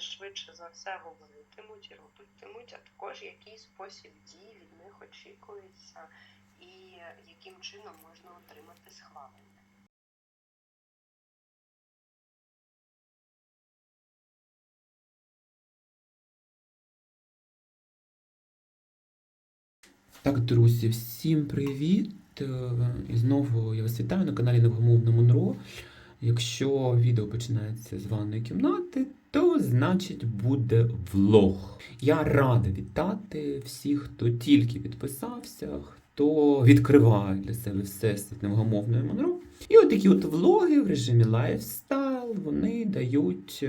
швидше за все говоритимуть і робитимуть, а також який спосіб дій від них очікується і яким чином можна отримати схвалення. Так, друзі, всім привіт! Е, І знову я вас вітаю на каналі Невгомовна Монро. Якщо відео починається з ванної кімнати, то значить буде влог. Я рада вітати всіх, хто тільки підписався, хто відкриває для себе всесвіт невгомовної Монро. І от такі от влоги в режимі лайфстайл вони дають е,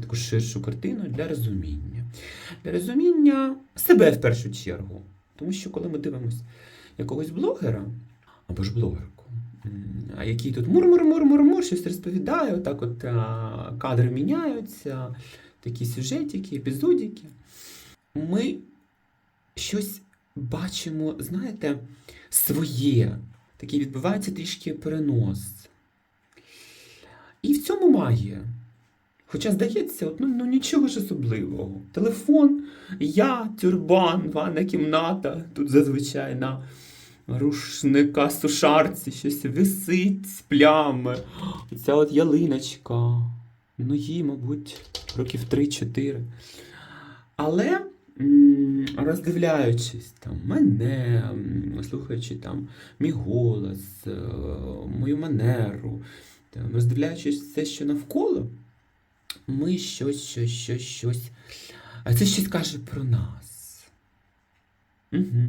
таку ширшу картину для розуміння. Для розуміння себе в першу чергу. Тому що коли ми дивимося якогось блогера або ж а який тут мур-мур-мур-мур-мур, щось розповідає, отак от а, кадри міняються, такі сюжетики, епізодики, ми щось бачимо, знаєте, своє. Такий відбувається трішки перенос. І в цьому магія. Хоча здається, от, ну, ну нічого ж особливого. Телефон, я, тюрбан, ванна кімната. Тут зазвичай на рушника сушарці щось висить з плями. Ця от ялиночка. Ну, їй, мабуть, років 3-4. Але роздивляючись там мене, слухаючи там мій голос, е, мою манеру, там, роздивляючись все, що навколо, ми щось, щось, щось, щось. А це щось каже про нас. Угу.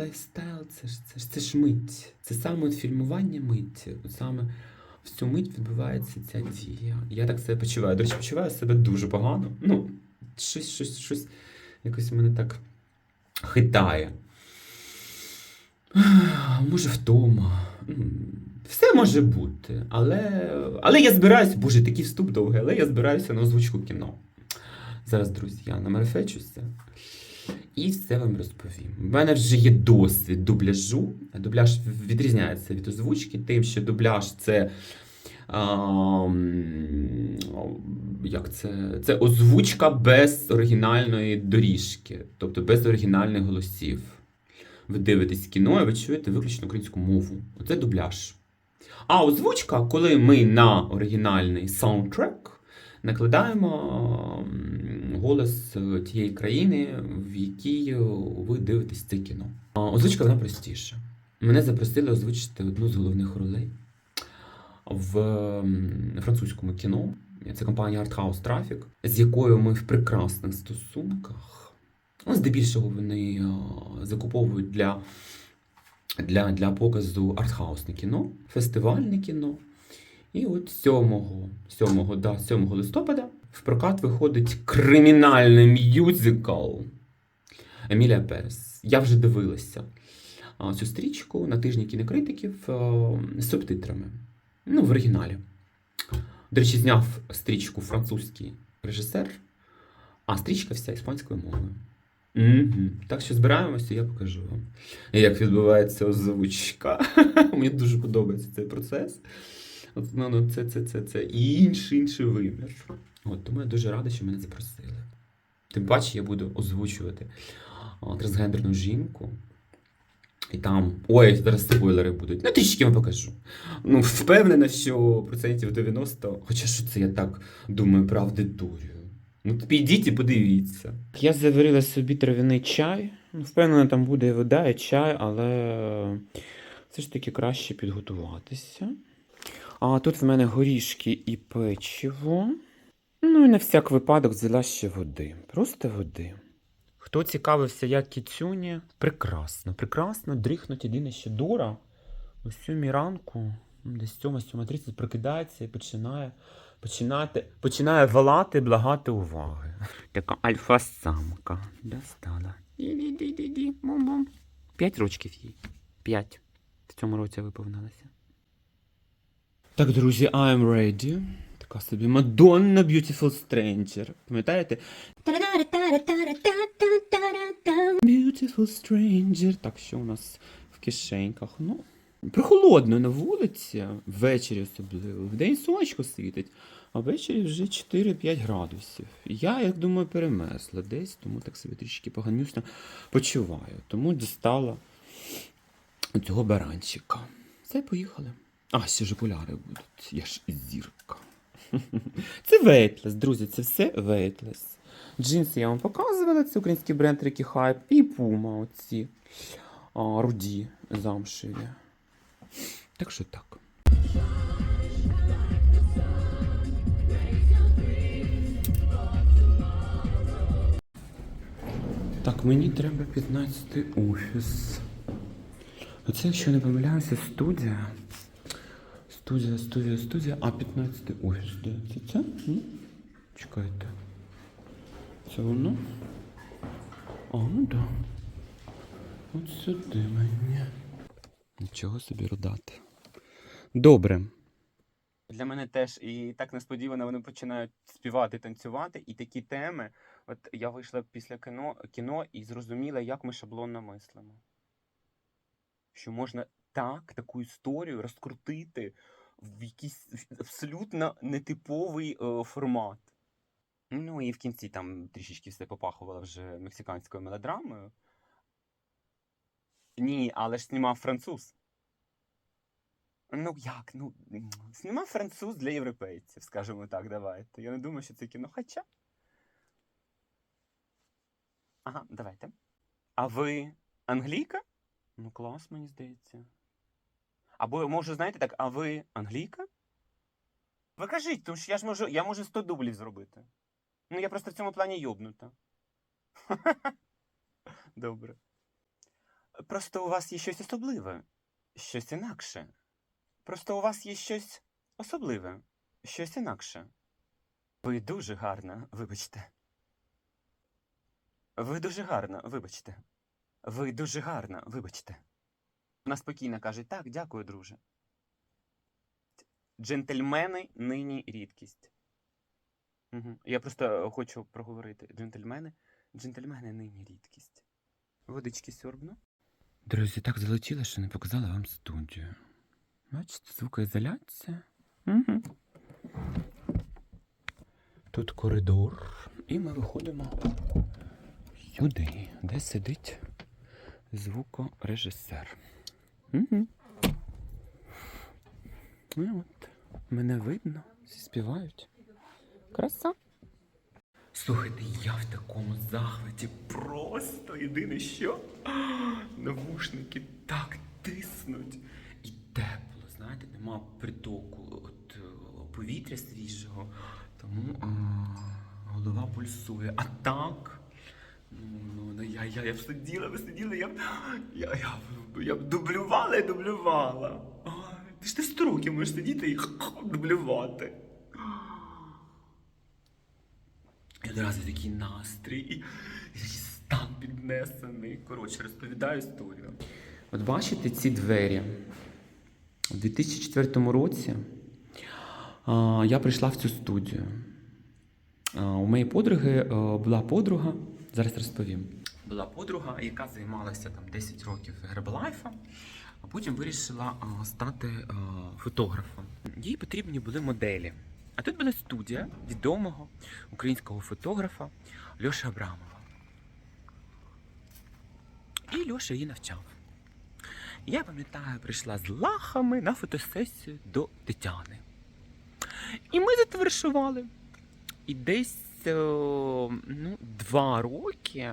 Лайфстайл це ж, це ж, це ж мить. Це саме от фільмування миті. От саме в цю мить відбувається ця дія. Я так себе почуваю. До речі, почуваю себе дуже погано. Ну, щось, щось, щось якось мене так хитає. Може, втома. Все може бути, але, але я збираюся, боже, такий вступ довгий, але я збираюся на озвучку кіно. Зараз, друзі, я намерефечуся і все вам розповім. У мене вже є досвід дубляжу. Дубляж відрізняється від озвучки, тим, що дубляж це. ам, як це? Це озвучка без оригінальної доріжки, тобто без оригінальних голосів. Ви дивитесь кіно і ви чуєте виключно українську мову. Оце дубляж. А озвучка, коли ми на оригінальний саундтрек накладаємо голос е, тієї країни, в якій е, ви дивитесь це кіно. Озвучка вона простіша. Мене запросили озвучити одну з головних ролей в французькому кіно. Це компанія Arthouse Traffic, з якою ми в прекрасних стосунках. Ну, здебільшого вони е, закуповують для для, для показу артхаусне кіно, фестивальне кіно. І от 7, 7, да, 7 листопада в прокат виходить кримінальний мюзикл Емілія Перес. Я вже дивилася цю стрічку на тижні кінокритиків з субтитрами. Ну, в оригіналі. До речі, зняв стрічку французький режисер, а стрічка вся іспанською мовою. Угу. Так що збираємося, я покажу вам, як відбувається озвучка. Мені дуже подобається цей процес. От, ну, ну, це, це, це, це інший інший вимір. От, тому я дуже радий, що мене запросили. Тим паче я буду озвучувати трансгендерну жінку. І там. Ой, зараз спойлери будуть. Ну, трішки вам покажу. Ну, впевнена, що процентів 90, хоча що це я так думаю про аудиторію. Ну, підіть і подивіться. Я заварила собі трав'яний чай. Ну, Впевнена, там буде і вода, і чай, але все ж таки краще підготуватися. А тут в мене горішки і печиво. Ну і на всяк випадок взяла ще води. Просто води. Хто цікавився, як кіцюні? Прекрасно, прекрасно. Дріхнуть єдине ще Дора. О сьомій ранку, десь 7-7.30 прокидається і починає, починати, починає волати, благати уваги. Така альфа-самка. Достала. Ді-ді-ді-ді-ді. Бум-бум. П'ять рочків їй. П'ять. В цьому році виповнилося. Так, друзі, I'm ready. Така собі Madonna Beautiful Stranger. Пам'ятаєте? Beautiful Stranger. Так, що у нас в кишеньках? Ну, прохолодно на вулиці, ввечері особливо. Вдень сонечко світить. А ввечері вже 4-5 градусів. Я, як думаю, перемерзла десь, тому так себе трішки поганюсно почуваю. Тому дістала цього баранчика. Все, поїхали. А, ще ж окуляри будуть. Я ж зірка. Це Вейтлес, друзі, це все Вейтлес. Джинси я вам показувала, це український бренд Ricky Hype і Puma оці а, руді замшеві. Так що так. Так, мені треба 15 офіс. Оце, якщо не помиляюся, студія. Студія, студія, студія, а 15 офіс. Це? Це? Ні? Чекайте. Це воно? А, ну да. От сюди мені. Нічого собі родати. Добре. Для мене теж і так несподівано вони починають співати, танцювати, і такі теми. От я вийшла після кіно, кіно і зрозуміла, як ми шаблонно мислимо. Що можна так, таку історію розкрутити в якийсь абсолютно нетиповий е, формат. Ну і в кінці там трішечки все попахувало вже мексиканською мелодрамою. Ні, але ж знімав француз. Ну як? Ну, знімав француз для європейців, скажімо так, давайте. Я не думаю, що це кіно. Хоча. Ага, давайте. А ви англійка? Ну, клас, мені здається. Або може, знаєте так, а ви англійка? Ви кажіть, тому що я ж можу, я можу 100 дублів зробити. Ну, я просто в цьому плані йобнута. Добре. Просто у вас є щось особливе, щось інакше. Просто у вас є щось особливе, щось інакше. Ви дуже гарна, вибачте. Ви дуже гарна, вибачте. Ви дуже гарна, вибачте. Вона спокійно каже: так, дякую, друже. Джентльмени нині рідкість. Угу. Я просто хочу проговорити. Джентльмени. Джентльмени нині рідкість. Водички сьорбну. Друзі, так залетіло, що не показала вам студію. Бачите, звукоізоляція. Угу. Тут коридор. І ми виходимо сюди, де сидить звукорежисер. Угу. І от мене видно, всі співають. Краса. Слухайте, я в такому захваті просто єдине що навушники так тиснуть і тепло. Знаєте, нема притоку от, е, повітря свіжого, тому а, голова пульсує. А так. Ну, ну, я, я, я б сиділа, б сиділа, я б, я, я, я дублювала і дублювала. Ти ж ти сто років можеш сидіти і дублювати. І одразу такий настрій, і, і стан піднесений. Коротше, розповідаю історію. От бачите ці двері? У 2004 році а, я прийшла в цю студію. А, у моєї подруги а, була подруга, зараз розповім. Була подруга, яка займалася там 10 років гербалайфом, а потім вирішила а, стати а, фотографом. Їй потрібні були моделі. А тут була студія відомого українського фотографа Льоша Абрамова. І Льоша її навчав. Я пам'ятаю, прийшла з лахами на фотосесію до Тетяни. І ми затоваришували. І десь ну, два роки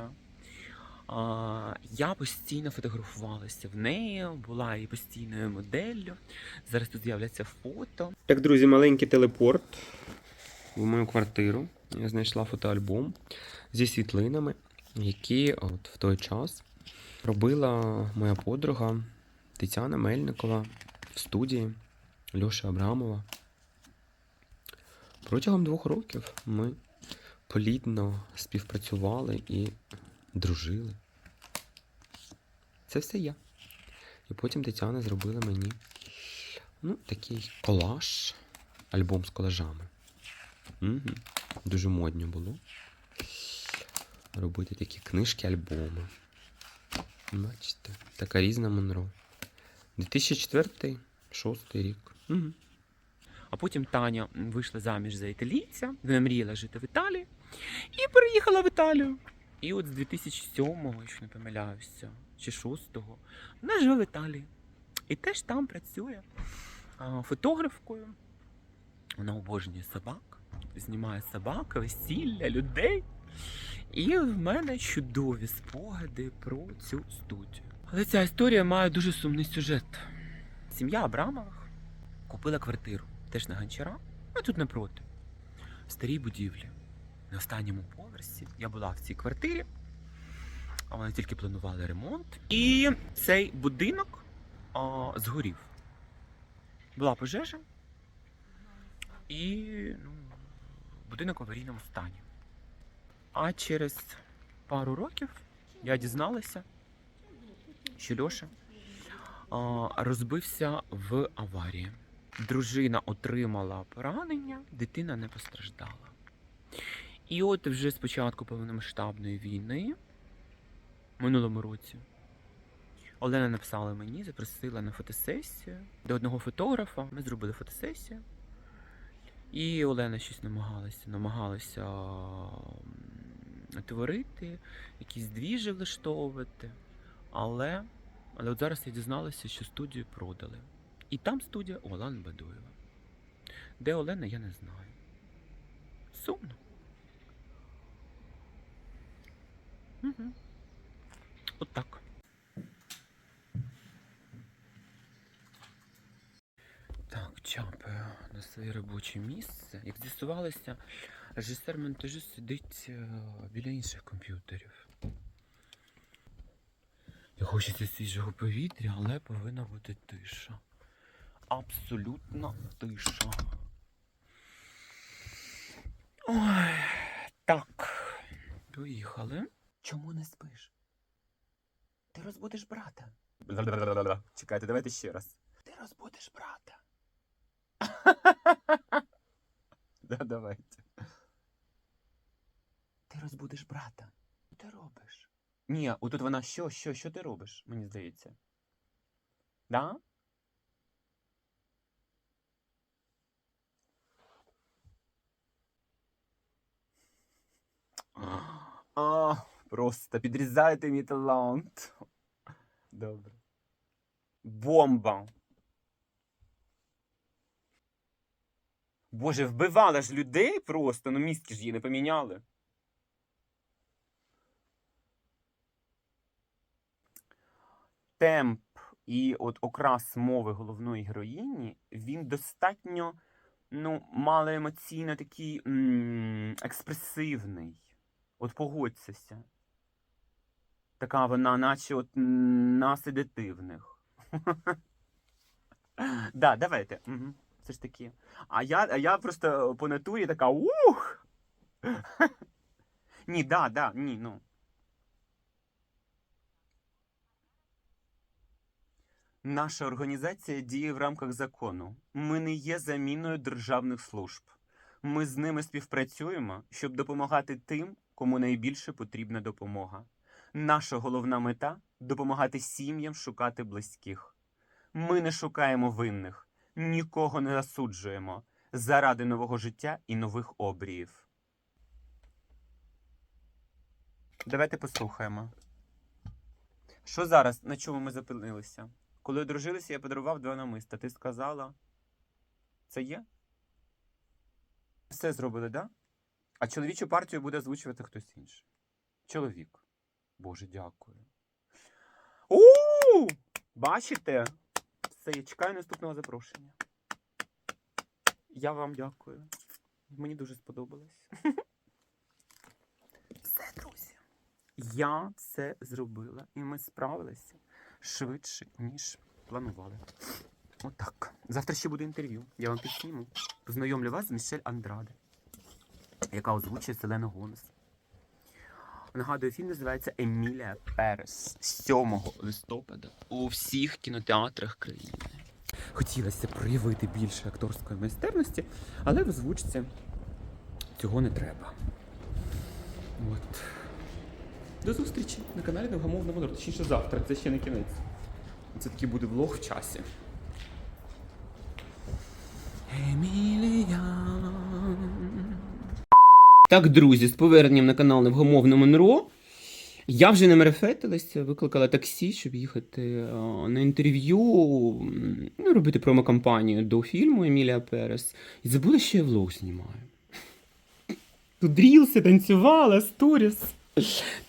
а, я постійно фотографувалася в неї, була і постійною моделлю. Зараз тут з'являться фото. Так, друзі, маленький телепорт в мою квартиру. Я знайшла фотоальбом зі світлинами, які от в той час робила моя подруга Тетяна Мельникова в студії Льоша Абрамова. Протягом двох років ми плідно співпрацювали і дружили. Це все я. І потім Тетяна зробила мені ну, такий колаж, альбом з колажами. Угу. Дуже модно було робити такі книжки, альбоми. Бачите, така різна Монро. 2004 6 рік. Угу. А потім Таня вийшла заміж за італійця, вона мріяла жити в Італії і переїхала в Італію. І от з 2007-го, якщо не помиляюся, чи 6-го, вона живе в Італії. І теж там працює фотографкою. Вона обожнює собак, знімає собак, весілля, людей. І в мене чудові спогади про цю студію. Але ця історія має дуже сумний сюжет. Сім'я Абрамових купила квартиру теж на Гончара, ну тут напроти, в старій будівлі. На останньому поверсі я була в цій квартирі, а вони тільки планували ремонт. І цей будинок а, згорів. Була пожежа, і ну, будинок в аварійному стані. А через пару років я дізналася, що Льоша а, розбився в аварії. Дружина отримала поранення, дитина не постраждала. І от вже з початку повномасштабної війни, минулому році, Олена написала мені, запросила на фотосесію до одного фотографа. Ми зробили фотосесію. І Олена щось намагалася, намагалася творити, якісь двіжі влаштовувати. Але, але от зараз я дізналася, що студію продали. І там студія Олан Бадоєва. Де Олена, я не знаю. Сумно. Угу. От так. Так, чапаю на своє робоче місце. Як з'ясувалося, режисер монтажу сидить е, біля інших комп'ютерів. Я хочеться свіжого повітря, але повинна бути тиша. Абсолютна тиша. Ой, так. Поїхали. Чому не спиш? Ти розбудиш брата. Чекайте, давайте ще раз. Ти розбудиш брата. Да, давайте. Ти розбудиш брата. Що ти робиш? Ні, отут вона що, що, що ти робиш, мені здається. Да? А, просто підрізайте мій талант. Добре. Бомба. Боже, вбивала ж людей просто, ну мізки ж її не поміняли. Темп і от окрас мови головної героїні, він достатньо ну, малоемоційно такий м- експресивний. От погодься. Така вона, наче от на седативних. Да, давайте. Угу. Все ж таки. А я, а я просто по натурі така ух. Ні, да, да, ні, ну. Наша організація діє в рамках закону. Ми не є заміною державних служб. Ми з ними співпрацюємо, щоб допомагати тим, кому найбільше потрібна допомога. Наша головна мета допомагати сім'ям шукати близьких. Ми не шукаємо винних, нікого не засуджуємо заради нового життя і нових обріїв. Давайте послухаємо. Що зараз? На чому ми зупинилися? Коли одружилися, я подарував два намиста. Ти сказала. Це є? Все зробили? Да? А чоловічу партію буде озвучувати хтось інший. Чоловік. Боже, дякую. у Бачите? Все, я чекаю наступного запрошення. Я вам дякую. Мені дуже сподобалось. Все, друзі. Я все зробила, і ми справилися швидше, ніж планували. Отак. Завтра ще буде інтерв'ю. Я вам підсніму. Познайомлю вас з Мішель Андраде, яка озвучує Селену Гомес. Нагадую, фільм називається Емілія Перес 7 листопада у всіх кінотеатрах країни. Хотілося проявити більше акторської майстерності, але в озвучці цього не треба. От. До зустрічі на каналі Невгамовна Монор. Точніше завтра, це ще не кінець. Це такий буде влог в часі. Емілія. Так, друзі, з поверненням на канал Невгомовне Монро. Я вже не мерефетилася, викликала таксі, щоб їхати е, на інтерв'ю, ну, робити промокампанію до фільму Емілія Перес. І забула, що я влог знімаю. Тут рілси, танцювала, сторіс.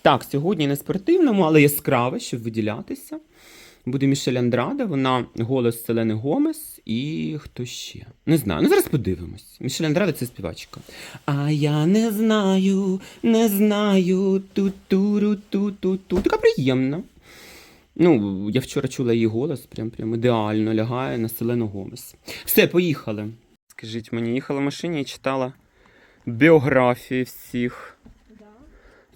Так, сьогодні не спортивному, але яскраве, щоб виділятися. Буде Мішель Андрада, вона голос Селени Гомес і хто ще? Не знаю. Ну зараз подивимось. Мішель Андрада це співачка. А я не знаю, не знаю. Ту-ту-ру-ту-ту-ту. Така приємна. Ну, я вчора чула її голос, прям прям ідеально лягає на Селену Гомес. Все, поїхали. Скажіть мені, їхала в машині і читала біографії всіх.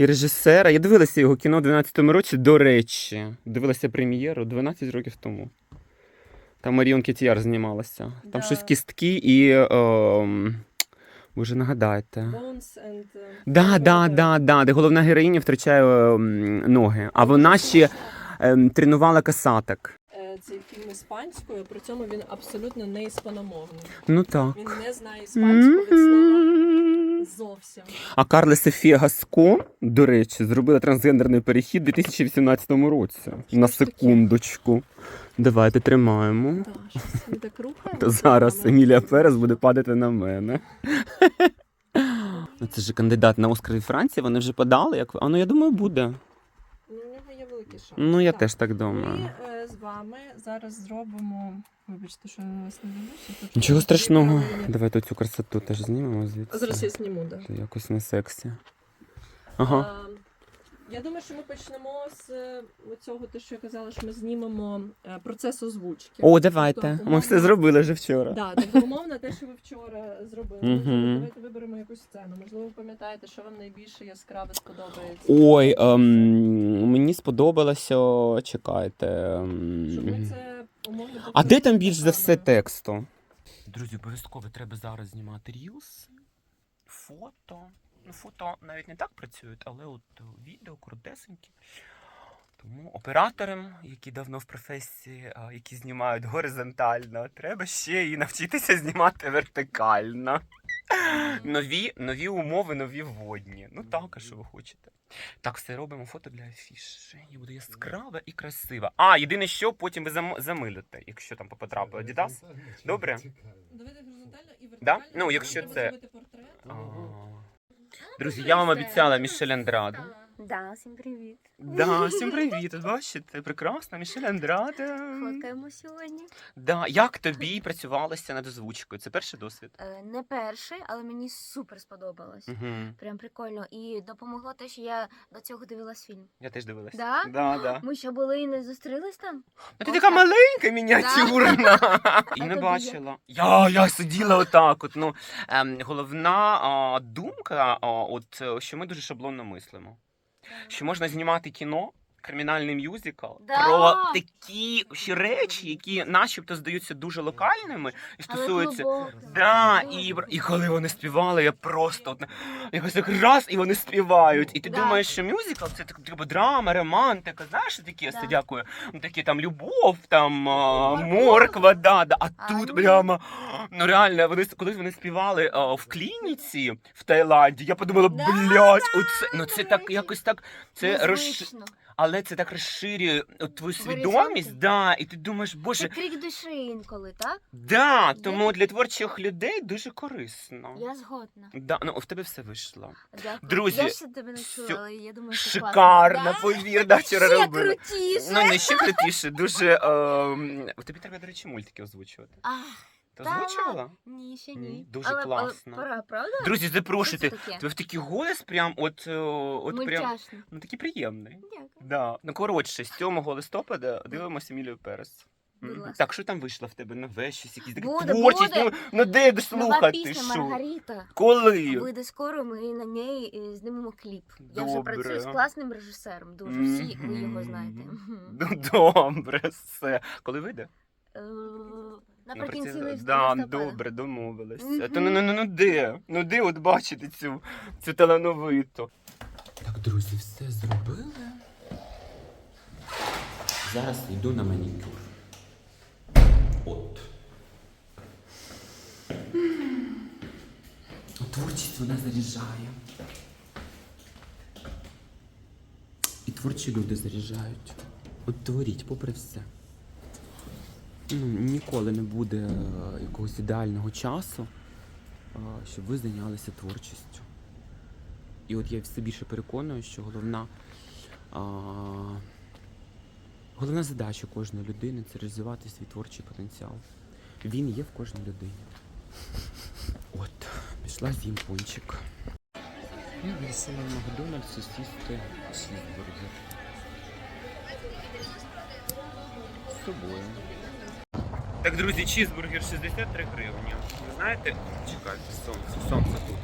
І режисера. Я дивилася його кіно у 12-му році, до речі. Дивилася прем'єру 12 років тому. Там Маріон Кетіяр знімалася. Там Да. щось кістки і. Ем... Боже, нагадайте. Bones and... uh, Да, да, да, да, де головна героїня втрачає ем, ноги, а вона ще ем, тренувала касаток. Цей фільм іспанською, при цьому він абсолютно не іспаномовний. Ну так. Він не знає іспанського від слова зовсім. А Карла Софія Гаско, до речі, зробила трансгендерний перехід у 2018 році. На секундочку. Давайте тримаємо. Так, щось ми так рухаємо. То зараз Емілія Перес буде падати на мене. Ну, це ж кандидат на Оскар від Франції, вони вже подали. Як... А ну я думаю, буде. Ну, у нього є великий шанс. Ну, я Так. теж так думаю. Ми е, вами зараз зробимо. Вибачте, що я вас не дивлюся. Нічого страшного. Давай Давайте цю красоту теж знімемо звідси. Зараз я зніму, так. Це якось не сексі. Ага. Я думаю, що ми почнемо з е, цього, те, що я казала, що ми знімемо е, процес озвучки. О, давайте. Тобто, Ми все зробили вже вчора. Да, тобто умовно те, що ви вчора зробили. Можливо, Давайте виберемо якусь сцену. Можливо, ви пам'ятаєте, що вам найбільше яскраве сподобається. Ой, ем, мені сподобалося. Чекайте. ем, Щоб ми це умовно А де там більш за все тексту? Друзі, обов'язково треба зараз знімати рілс, фото. Ну, фото навіть не так працюють, але от е, відео коротесенькі. Тому операторам, які давно в професії, які знімають горизонтально, треба ще і навчитися знімати вертикально. Нові, нові умови, нові водні. Ну так, а що ви хочете. Так, все робимо фото для афіші. І буде яскрава і красива. А, єдине, що потім ви зам- замилите, якщо там потрапить Adidas. Добре? Давайте горизонтально і Да? Ну, якщо це- зробити портрет. А. Друзі, я вам обіцяла Мішель Андраду. Да, всім привіт. Да, всім привіт. От бачите, прекрасна Мішель Андраде. Фоткаємо сьогодні. Да, як тобі працювалося над озвучкою? Це перший досвід? Е, Не перший, але мені супер сподобалось. Угу. Прям прикольно. І допомогло те, що я до цього дивилась фільм. Я теж дивилася. Да? Да, да. Ми ще були і не зустрілись там? Ну ти Ось така так. маленька, мініатюрна. І не тобі бачила. Я, я сиділа отак. От, ну, ем, головна а, думка, а, от, е, що ми дуже шаблонно мислимо. Що можна знімати кіно, кримінальний мюзикл Да. про такі ще речі, які начебто здаються дуже локальними і стосуються. Да, і, глибоко. і коли вони співали, я просто от, якось так раз, і вони співають. І ти Да. думаєш, що мюзикл це так типу драма, романтика, знаєш, такі Да. да. дякую. Ну такі там любов, там а, Морква. морква, да, да. А, А, тут ні. прямо ну реально, вони коли вони співали а, в клініці в Таїланді, я подумала, Да, блядь, оце ну це так якось так. Це розш... Але це так розширює от, твою свідомість, да, і ти думаєш, Це боже, крик душі інколи, так? да, тому для творчих людей дуже корисно. Я згодна. Да, ну в тебе все вийшло. Дякую. Друзі, я ще тебе не чула, сю- але я думаю, що Шикарно, класно. повір, да, вчора Ще робили. крутіше. Ну не ще крутіше, дуже. Ем... Тобі треба, до речі, мультики озвучувати. Ах, Та озвучувала? ні, ще Ні, ні. дуже але, класно. Але пора, правда? Друзі, запрошуйте. Що це таке? Тебе в такий голос прям от, е, от прям, Мультяшно. ну такий приємний. Дякую. Да. Ну коротше, з 7 листопада дивимося Емілію Перес. Будь Мгм. ласка. Так, що там вийшло в тебе? Нове щось, якісь такі Буде, творчість. буде. Ну, ну де Нова слухати? пісня що? Маргарита. Коли? Вийде скоро, ми на неї е, знімемо кліп. Я вже Добре. працюю з класним режисером. Дуже всі ви його знаєте. Мгм. Ну, добре, все. Коли вийде? Е, Наприкінці лист- да, добре, домовились. Мгм. То ну, ну, ну, ну де? Ну де от бачите цю, цю талановиту? Так, друзі, все зробили. Зараз йду на манікюр. От. творчість вона заряджає. І творчі люди заряджають. От творіть, попри все. Ну, ніколи не буде е, якогось ідеального часу, е, щоб ви зайнялися творчістю. І от я все більше переконую, що головна, а, головна задача кожної людини це розвивати свій творчий потенціал. Він є в кожній людині. От, пішла з'їм пончик. Я вирішила в Макдональдсі сісти чізбургер. З собою. Так, друзі, чізбургер 63 гривні. Ви знаєте, чекайте, сонце, сонце тут.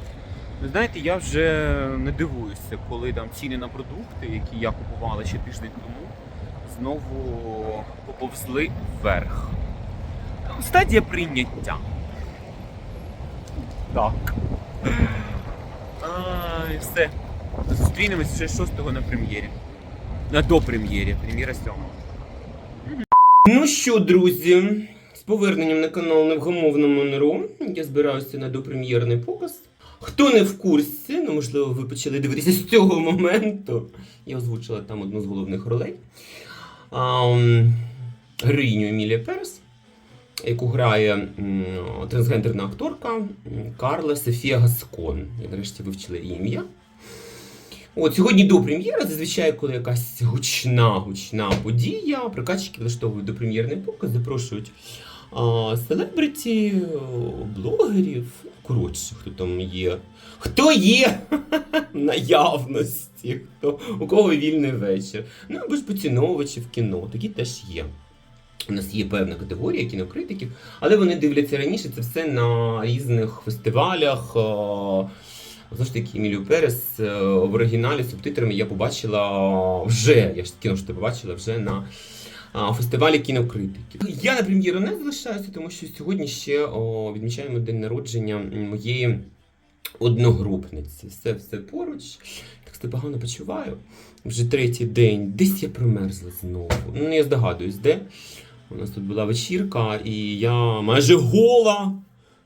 Ви знаєте, я вже не дивуюся, коли там ціни на продукти, які я купувала ще тиждень тому, знову поповзли вверх. Стадія прийняття. Так. А, і все. Зустрінемось ще 6-го на прем'єрі. На допрем'єрі. Прем'єра 7-го. Ну що, друзі, поверненням на канал Невгамовному НРУ. Я збираюся на допрем'єрний показ. Хто не в курсі, ну можливо, ви почали дивитися з цього моменту. Я озвучила там одну з головних ролей. Героїню Емілія Перес, яку грає трансгендерна акторка Карла Софія Гаскон. Я нарешті вивчила її ім'я. От сьогодні до прем'єри, зазвичай, коли якась гучна, гучна подія, прокатчики влаштовують до прем'єрний показ, запрошують селебриті, блогерів. Коротше, хто там є. Хто є наявності, хто, у кого вільний вечір. Ну або ж поціновувачі в кіно, такі теж є. У нас є певна категорія кінокритиків, але вони дивляться раніше це все на різних фестивалях. Знову ж таки, Емілію Перес е, в оригіналі субтитрами я побачила вже, я ж кіно ж побачила вже на а, фестивалі кінокритиків. Я на прем'єру не залишаюся, тому що сьогодні ще о, відмічаємо день народження моєї одногрупниці. Все все поруч. Так себе погано почуваю. Вже третій день. Десь я примерзла знову. Ну, я здогадуюсь, де. У нас тут була вечірка, і я майже гола.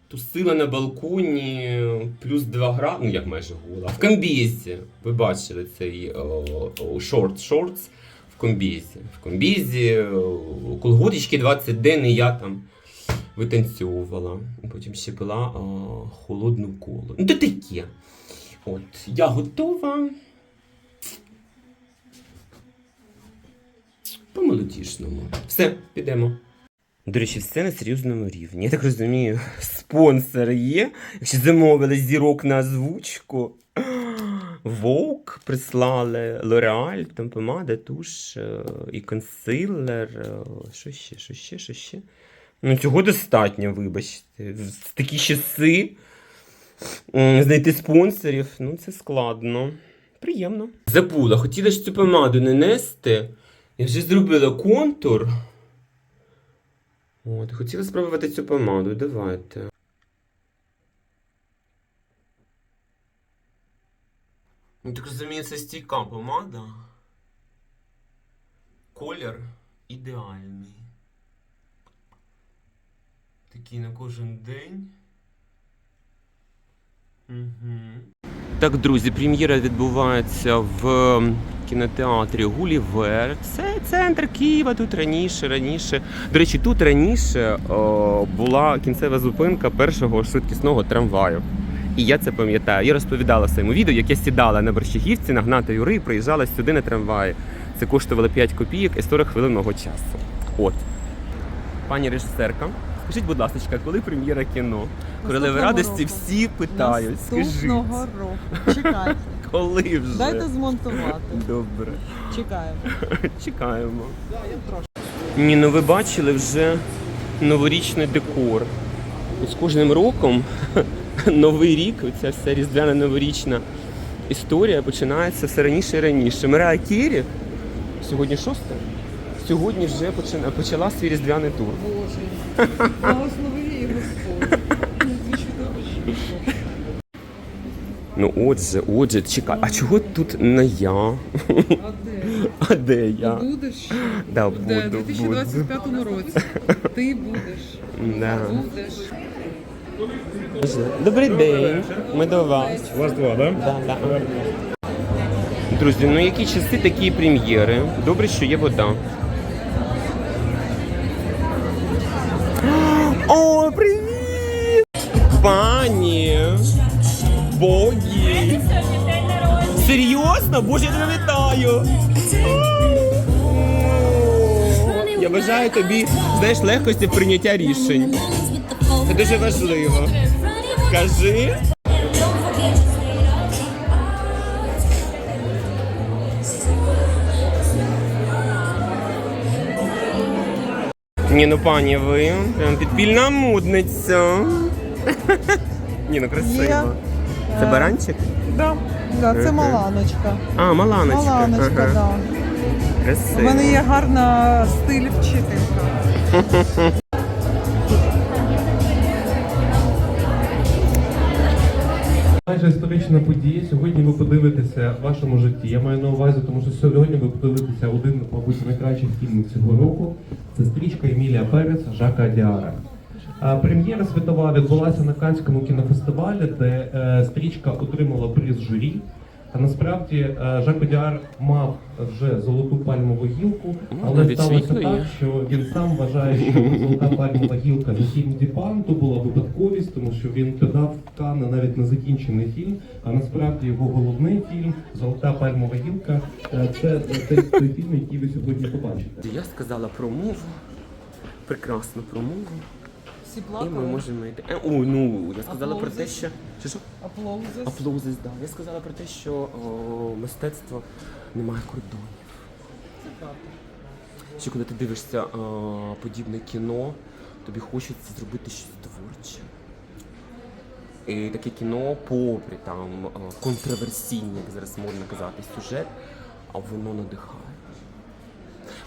Тусила на балконі плюс 2 градуси, ну як майже гола. В комбізі. Ви бачили цей шорт шортс в комбізі. В комбізі, о, колготички 20 день, і я там витанцьовувала. Потім ще пила о, холодну колу. Ну, то таке. От, я готова. По молодіжному. Все, підемо. До речі, все на серйозному рівні. Я так розумію, спонсор є. Якщо замовили зірок на озвучку. Вовк прислали, L'Oreal, там помада, туш е, і консилер. е, Що ще, що ще, що ще? Ну, цього достатньо, вибачте. В такі часи знайти спонсорів, ну це складно. Приємно. Забула, хотіла ж цю помаду не нести. Я вже зробила контур. От, хотіла спробувати цю помаду, давайте. Ну, так розумію, це стійка помада. Колір ідеальний. Такий на кожен день. Угу. Так, друзі, прем'єра відбувається в кінотеатрі Гулівер. Це центр Києва. Тут раніше, раніше. До речі, тут раніше о, була кінцева зупинка першого швидкісного трамваю. І я це пам'ятаю. Я розповідала в своєму відео, як я сідала на Борщагівці на Гната Юри і приїжджала сюди на трамваї. Це коштувало 5 копійок і 40 хвилин мого часу. От. Пані режисерка, скажіть, будь ласка, коли прем'єра кіно? Королеви радості року. всі питають. Скажіть, Наступного року. Чекайте. коли вже? Дайте змонтувати. Добре. Чекаємо. Чекаємо. Ні, ну ви бачили вже новорічний декор. І з кожним роком новий рік, оця вся різдвяна новорічна історія починається все раніше і раніше. Мирая Кірі, сьогодні шосте, сьогодні вже почина- почала свій різдвяний тур. Боже. Благослови її Господь. Ну отже, отже, чекай, а чого тут не я? А де? А де я? Будеш? Да, буду, буду. 2025 році. Ти будеш. Да. Будеш. Добрий день, ми до вас. У вас два, да? Да, да. Друзі, ну які часи, такі і прем'єри. Добре, що є вода. О, привіт! Пані! Богі! Серйозно? Боже, я тебе вітаю! Я бажаю тобі, знаєш, легкості прийняття рішень. Це дуже важливо. Кажи. Ні, ну пані, ви прям підпільна модниця. Ні, ну Є. красиво. Це баранчик? Да. Да, це Ага. Маланочка. А, маланочка. Маланочка, ага. да. У Красиво. мене є гарна стиль вчителька. Майже історична подія. Сьогодні ви подивитеся в вашому житті. Я маю на увазі, тому що сьогодні ви подивитеся один, мабуть, з найкращих фільмів цього року. Це стрічка Емілія Перес Жака Діара. Прем'єра світова відбулася на Канському кінофестивалі, де е, стрічка отримала приз журі. А насправді е, Жак Діар мав вже золоту пальмову гілку, Ну, але навіть сталося так, є. що він сам вважає, що золота пальмова гілка за фільм Діпан то була випадковість, тому що він подав в Канни навіть на закінчений фільм. А насправді його головний фільм Золота пальмова гілка е, це той, фільм, який ви сьогодні побачите. Я сказала промову, прекрасну промову, Всі і плакали. ми можемо йти. Е, О, ну, я сказала про те, що. Що що? Аплодис. Аплодис, да. Я сказала про те, що о, мистецтво не має кордонів. Це правда. Що коли ти дивишся о, подібне кіно, тобі хочеться зробити щось творче. І таке кіно, попри там о, контроверсійний, як зараз модно казати, сюжет, а воно надихає.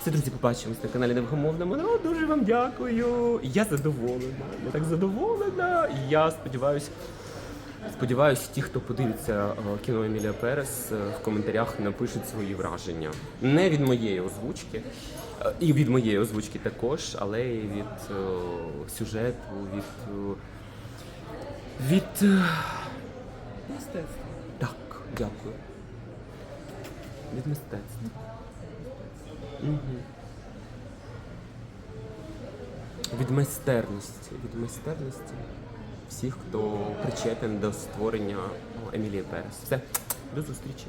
Все, друзі, побачимось на каналі Невгомовному. Ну, дуже вам дякую. Я задоволена. Я так задоволена. Я сподіваюся, Сподіваюсь, ті, хто подивиться е, кіно Емілія Перес, е, в коментарях напишуть свої враження. Не від моєї озвучки, е, і від моєї озвучки також, але й від е, сюжету, від. е, від. Мистецтво. так, дякую. Від мистецтва. Від майстерності. Від майстерності всіх, хто причетен до створення Емілії Перес. Все, до зустрічі.